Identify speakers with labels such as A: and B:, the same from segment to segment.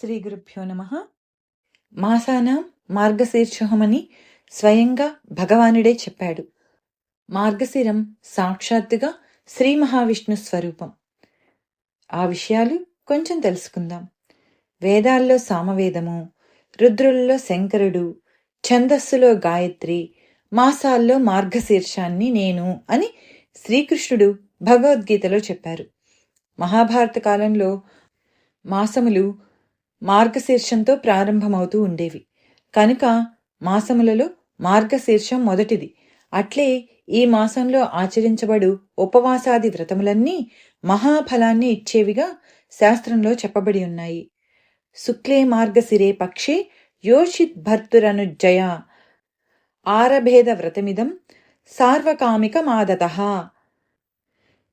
A: శ్రీ గురుభ్యో నమ. మాసానాం మార్గశీర్షహమని స్వయంగా భగవానుడే చెప్పాడు. మార్గశిరం సాక్షాత్తుగా శ్రీ మహావిష్ణు స్వరూపం. ఆ విషయాలు కొంచెం తెలుసుకుందాం. వేదాల్లో సామవేదము రుద్రుల్లో శంకరుడు ఛందస్సులో గాయత్రి మాసాల్లో మార్గశీర్షాన్ని నేను అని శ్రీకృష్ణుడు భగవద్గీతలో చెప్పారు. మహాభారత కాలంలో మాసములు మార్గశీర్షంతో ప్రారంభమవుతూ ఉండేవి. కనుక మాసములలో మార్గశీర్షం మొదటిది. అట్లే ఈ మాసంలో ఆచరించబడు ఉపవాసాది వ్రతములన్నీ మహాఫలాన్ని ఇచ్చేవిగా శాస్త్రంలో చెప్పబడి ఉన్నాయి. శుక్లే మార్గశిరే పక్షే యోషిత్ భర్తురనుజ్జయ ఆరభేద వ్రతమిదం సార్వకామిక మాదత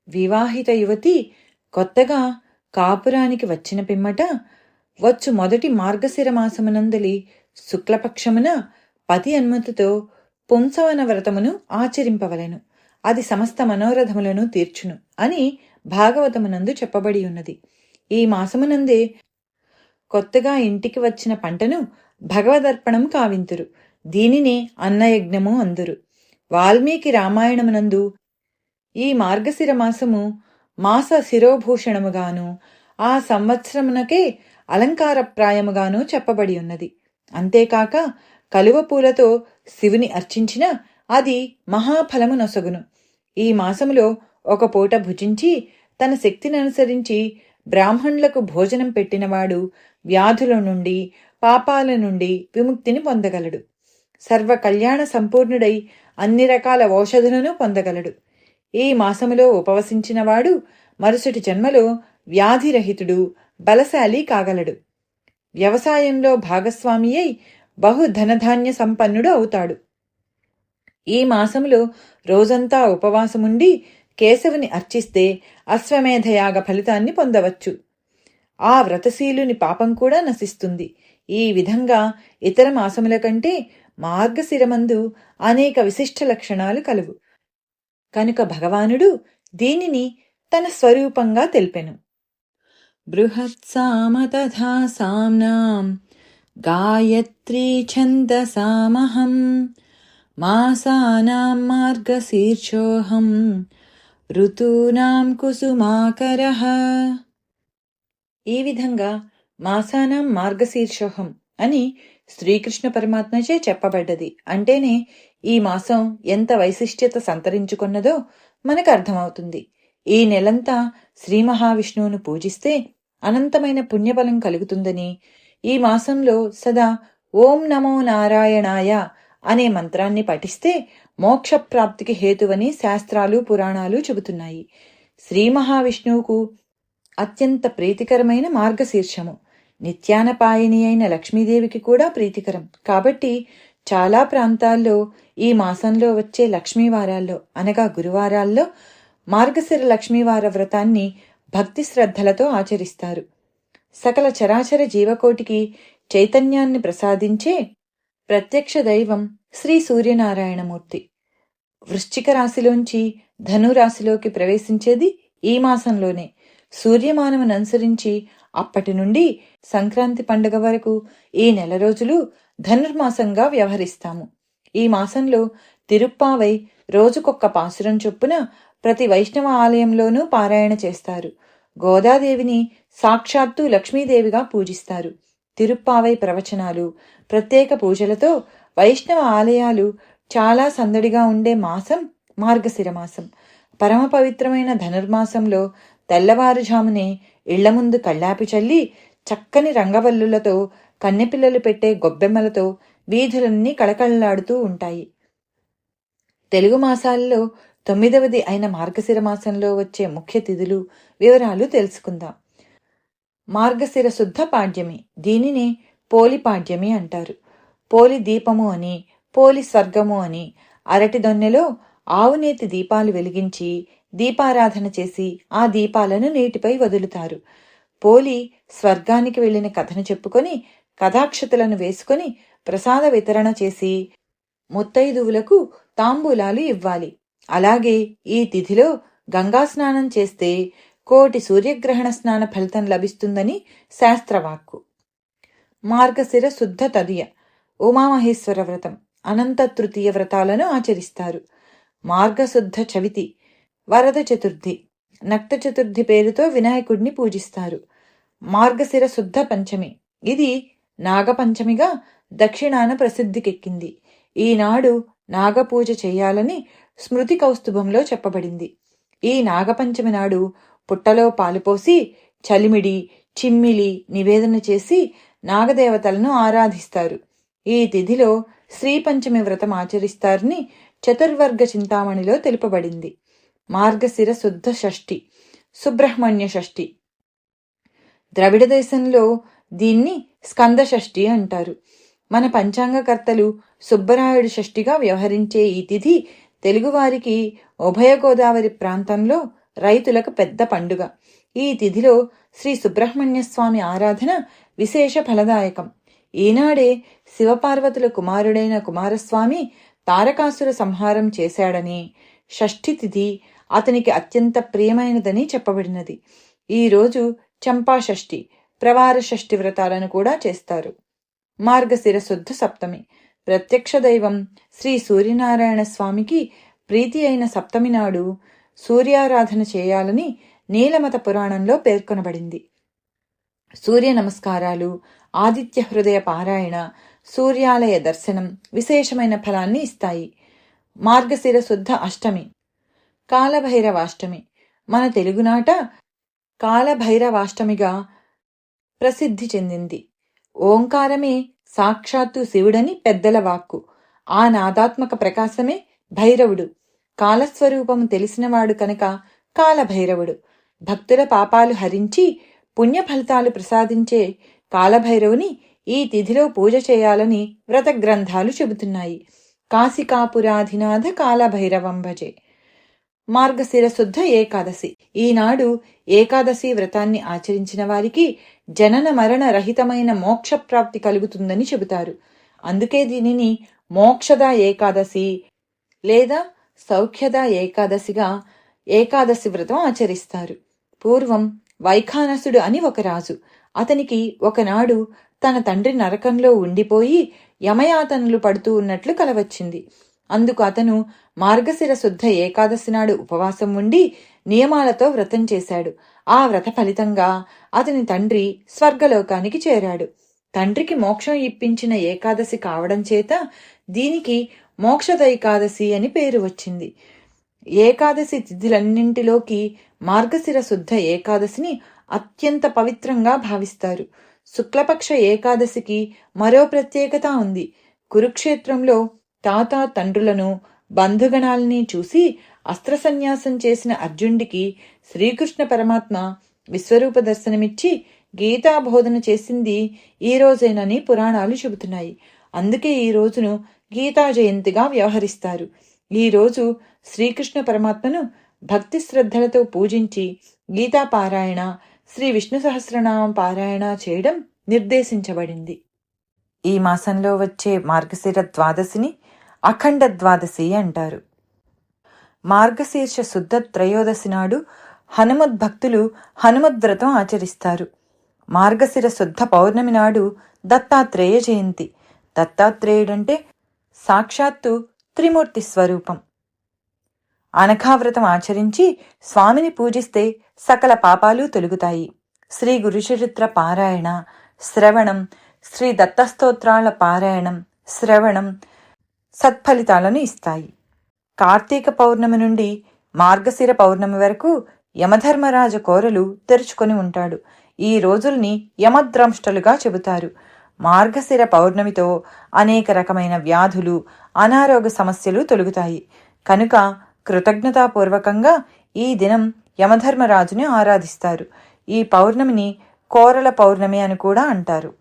A: వివాహిత యువతి కొత్తగా కాపురానికి వచ్చిన పిమ్మట వచ్చు మొదటి మార్గశిర మాసమునందలి శుక్లపక్షమున పతి అనుమతితో పుంసవన వ్రతమును ఆచరింపవలెను. అది సమస్త మనోరథములను తీర్చును అని భాగవతమునందు చెప్పబడి ఉన్నది. ఈ మాసమునందే కొత్తగా ఇంటికి వచ్చిన పంటను భగవదర్పణం కావింతురు. దీనినే అన్నయజ్ఞము అందురు. వాల్మీకి రామాయణమునందు ఈ మార్గశిర మాసము మాస శిరోభూషణముగాను ఆ సంవత్సరమునకే అలంకారప్రాయముగాను చెప్పబడి ఉన్నది. అంతేకాక కలువ పూలతో శివుని అర్చించిన అది మహాఫలము నొసగును. ఈ మాసములో ఒక పూట భుజించి తన శక్తిని అనుసరించి బ్రాహ్మణులకు భోజనం పెట్టినవాడు వ్యాధుల నుండి పాపాల నుండి విముక్తిని పొందగలడు. సర్వ కళ్యాణ సంపూర్ణుడై అన్ని రకాల ఔషధులను పొందగలడు. ఈ మాసములో ఉపవసించినవాడు మరుసటి జన్మలో వ్యాధిరహితుడు బలశాలి కాగలడు వ్యవసాయంలో భాగస్వామి అయి బహు ధనధాన్య సంపన్నుడు అవుతాడు. ఈ మాసంలో రోజంతా ఉపవాసముండి కేశవుని అర్చిస్తే అశ్వమేధయాగ ఫలితాన్ని పొందవచ్చు. ఆ వ్రతశీలుని పాపం కూడా నశిస్తుంది. ఈ విధంగా ఇతర మాసముల కంటే మార్గశిరమందు అనేక విశిష్ట లక్షణాలు కలవు కనుక భగవానుడు దీనిని తన స్వరూపంగా తెలిపెను. బృహత్సామ తథా సామ్నాం గాయత్రీ ఛందసామహం మాసానాం మార్గశీర్షోహం ఋతూనాం కుసుమాకర ఈ విధంగా మాసానాం మార్గశీర్షోహం అని శ్రీకృష్ణ పరమాత్మచే చెప్పబడ్డది. అంటేనే ఈ మాసం ఎంత వైశిష్ట్యత సంతరించుకున్నదో మనకు అర్థమవుతుంది. ఈ నెలంతా శ్రీ మహావిష్ణువును పూజిస్తే అనంతమైన పుణ్యబలం కలుగుతుందని ఈ మాసంలో సదా ఓం నమో నారాయణాయ అనే మంత్రాన్ని పఠిస్తే మోక్షప్రాప్తికి హేతువని శాస్త్రాలు పురాణాలు చెబుతున్నాయి. శ్రీ మహావిష్ణువుకు అత్యంత ప్రీతికరమైన మార్గశీర్షము. నిత్యానపాయని అయిన లక్ష్మీదేవికి కూడా ప్రీతికరం. కాబట్టి చాలా ప్రాంతాల్లో ఈ మాసంలో వచ్చే లక్ష్మీవారాల్లో అనగా గురువారాల్లో మార్గశిర లక్ష్మీవార వ్రతాన్ని భక్తి శ్రద్ధలతో ఆచరిస్తారు. సకల చరాచర జీవకోటికి చైతన్యాన్ని ప్రసాదించే ప్రత్యక్ష దైవం శ్రీ సూర్యనారాయణమూర్తి. వృశ్చిక రాశిలోంచి ధనురాశిలోకి ప్రవేశించేది ఈ మాసంలోనే. సూర్యమానమును అనుసరించి అప్పటి నుండి సంక్రాంతి పండుగ వరకు ఈ నెల రోజులు ధనుర్మాసంగా వ్యవహరిస్తాము. ఈ మాసంలో తిరుప్పావై రోజుకొక్క పాసురం చొప్పున ప్రతి వైష్ణవ ఆలయంలోనూ పారాయణ చేస్తారు. గోదాదేవిని సాక్షాత్తు లక్ష్మీదేవిగా పూజిస్తారు. తిరుప్పావై ప్రవచనాలు ప్రత్యేక పూజలతో వైష్ణవ ఆలయాలు చాలా సందడిగా ఉండే మాసం మార్గశిర మాసం పరమ పవిత్రమైన ధనుర్మాసంలో తెల్లవారుజామునే ఇళ్ళ ముందు కళ్ళాపి చల్లి చక్కని రంగవల్లులతో కన్నెపిల్లలు పెట్టే గొబ్బెమ్మలతో వీధులన్నీ కళకళలాడుతూ ఉంటాయి. తెలుగు మాసాల్లో తొమ్మిదవది అయిన మార్గశిర మాసంలో వచ్చే ముఖ్య తిథులు వివరాలు తెలుసుకుందాం. మార్గశిర శుద్ధ పాడ్యమి దీనిని పోలి పాడ్యమి అంటారు. పోలి దీపము అని పోలి స్వర్గము అని అరటి దొన్నెలో ఆవునేతి దీపాలు వెలిగించి దీపారాధన చేసి ఆ దీపాలను నీటిపై వదులుతారు. పోలి స్వర్గానికి వెళ్ళిన కథను చెప్పుకొని కథాక్షతులను వేసుకొని ప్రసాద వితరణ చేసి ముత్తైదువులకు తాంబూలాలు ఇవ్వాలి. అలాగే ఈ తిథిలో గంగా స్నానం చేస్తే కోటి సూర్యగ్రహణ స్నాన ఫలితం లభిస్తుందని శాస్త్రవాక్కు. మార్గశిర శుద్ధ తదియ ఉమామహేశ్వర వ్రతం అనంత తృతీయ వ్రతాలను ఆచరిస్తారు. మార్గశుద్ధ చవితి వరద చతుర్థి నక్త చతుర్థి పేరుతో వినాయకుడిని పూజిస్తారు. మార్గశిర శుద్ధ పంచమి ఇది నాగపంచమిగా దక్షిణాన ప్రసిద్ధికెక్కింది. ఈనాడు నాగపూజ చేయాలని స్మృతి కౌస్తుభంలో చెప్పబడింది. ఈ నాగపంచమి నాడు పుట్టలో పాలుపోసి చలిమిడి చిమ్మిలి నివేదన చేసి నాగదేవతలను ఆరాధిస్తారు. ఈ తిథిలో శ్రీపంచమి వ్రతం ఆచరిస్తారని చతుర్వర్గ చింతామణిలో తెలుపబడింది. మార్గశిర శుద్ధ షష్ఠి సుబ్రహ్మణ్య షష్ఠి. ద్రవిడ దేశంలో దీన్ని స్కంద షష్ఠి అంటారు. మన పంచాంగకర్తలు సుబ్బరాయుడు షష్ఠిగా వ్యవహరించే ఈ తిథి తెలుగువారికి ఉభయ గోదావరి ప్రాంతంలో రైతులకు పెద్ద పండుగ. ఈ తిథిలో శ్రీ సుబ్రహ్మణ్య స్వామి ఆరాధన విశేష ఫలదాయకం. ఈనాడే శివపార్వతుల కుమారుడైన కుమారస్వామి తారకాసుర సంహారం చేశాడని షష్ఠి తిథి అతనికి అత్యంత ప్రియమైనదని చెప్పబడినది. ఈరోజు చంపా షష్ఠి ప్రవార షష్ఠి వ్రతాలను కూడా చేస్తారు. మార్గశిర శుద్ధ సప్తమి ప్రత్యక్ష దైవం శ్రీ సూర్యనారాయణ స్వామికి ప్రీతి అయిన సప్తమి నాడు సూర్యారాధన చేయాలని నీలమత పురాణంలో పేర్కొనబడింది. సూర్య నమస్కారాలు ఆదిత్య హృదయ పారాయణ సూర్యాలయ దర్శనం విశేషమైన ఫలాన్ని ఇస్తాయి. మార్గశిర శుద్ధ అష్టమి కాలభైరవాష్టమి. మన తెలుగునాట కాలభైరవాష్టమిగా ప్రసిద్ధి చెందింది. ఓంకారమే సాక్షాత్తు శివుడని పెద్దల వాక్కు. ఆ నాదాత్మక ప్రకాశమే భైరవుడు. కాలస్వరూపము తెలిసినవాడు కనుక కాలభైరవుడు. భక్తుల పాపాలు హరించి పుణ్య ఫలితాలు ప్రసాదించే కాలభైరవుని ఈ తిథిలో పూజ చేయాలని వ్రత గ్రంథాలు చెబుతున్నాయి. కాశికాపురాధినాథ కాలభైరవం భజే మార్గశిర శుద్ధ ఏకాదశి. ఈనాడు ఏకాదశి వ్రతాన్ని ఆచరించిన వారికి జనన మరణ రహితమైన మోక్ష ప్రాప్తి కలుగుతుందని చెబుతారు. అందుకే దీనిని మోక్షద ఏకాదశి లేదా సౌఖ్యద ఏకాదశిగా ఏకాదశి వ్రతం ఆచరిస్తారు. పూర్వం వైఖానసుడు అని ఒక రాజు అతనికి ఒకనాడు తన తండ్రి నరకంలో ఉండిపోయి యమయాతనలు పడుతూ ఉన్నట్లు కలవచ్చింది. అందుకు అతను మార్గశిర శుద్ధ ఏకాదశి నాడు ఉపవాసం ఉండి నియమాలతో వ్రతం చేశాడు. ఆ వ్రత ఫలితంగా అతని తండ్రి స్వర్గలోకానికి చేరాడు. తండ్రికి మోక్షం ఇప్పించిన ఏకాదశి కావడం చేత దీనికి మోక్షద ఏకాదశి అని పేరు వచ్చింది. ఏకాదశి తిథులన్నింటిలోకి మార్గశిర శుద్ధ ఏకాదశిని అత్యంత పవిత్రంగా భావిస్తారు. శుక్లపక్ష ఏకాదశికి మరో ప్రత్యేకత ఉంది. కురుక్షేత్రంలో తాత తండ్రులను బంధుగణాలని చూసి అస్త్ర సన్యాసం చేసిన అర్జునుడికి శ్రీకృష్ణ పరమాత్మ విశ్వరూప దర్శనమిచ్చి గీతా బోధన చేసింది ఈ రోజేనని పురాణాలు చెబుతున్నాయి. అందుకే ఈ రోజును గీతా జయంతిగా వ్యవహరిస్తారు. ఈ రోజు శ్రీకృష్ణ పరమాత్మను భక్తి శ్రద్ధలతో పూజించి గీతా పారాయణ శ్రీ విష్ణు సహస్రనామం పారాయణ చేయడం నిర్దేశించబడింది. ఈ మాసంలో వచ్చే మార్గశిర ద్వాదశిని అఖండ ద్వాదశి అంటారు. మార్గశీర్ష శుద్ధ త్రయోదశి నాడు హనుమద్ భక్తులు హనుమద్వ్రతం ఆచరిస్తారు. మార్గశిర శుద్ధ పౌర్ణమి నాడు దత్తాత్రేయ జయంతి. దత్తాత్రేయుడంటే సాక్షాత్తు త్రిమూర్తి స్వరూపం. అనఘావ్రతం ఆచరించి స్వామిని పూజిస్తే సకల పాపాలు తొలుగుతాయి. శ్రీ గురుచరిత్ర పారాయణ శ్రవణం శ్రీ దత్తస్తోత్రాల పారాయణం శ్రవణం సత్ఫలితాలను ఇస్తాయి. కార్తీక పౌర్ణమి నుండి మార్గశిర పౌర్ణమి వరకు యమధర్మరాజ కోరలు తెరుచుకొని ఉంటాడు. ఈ రోజుల్ని యమద్రంష్టలుగా చెబుతారు. మార్గశిర పౌర్ణమితో అనేక రకమైన వ్యాధులు అనారోగ్య సమస్యలు తొలుగుతాయి. కనుక కృతజ్ఞతాపూర్వకంగా ఈ దినం యమధర్మరాజుని ఆరాధిస్తారు. ఈ పౌర్ణమిని కోరల పౌర్ణమి అని కూడా అంటారు.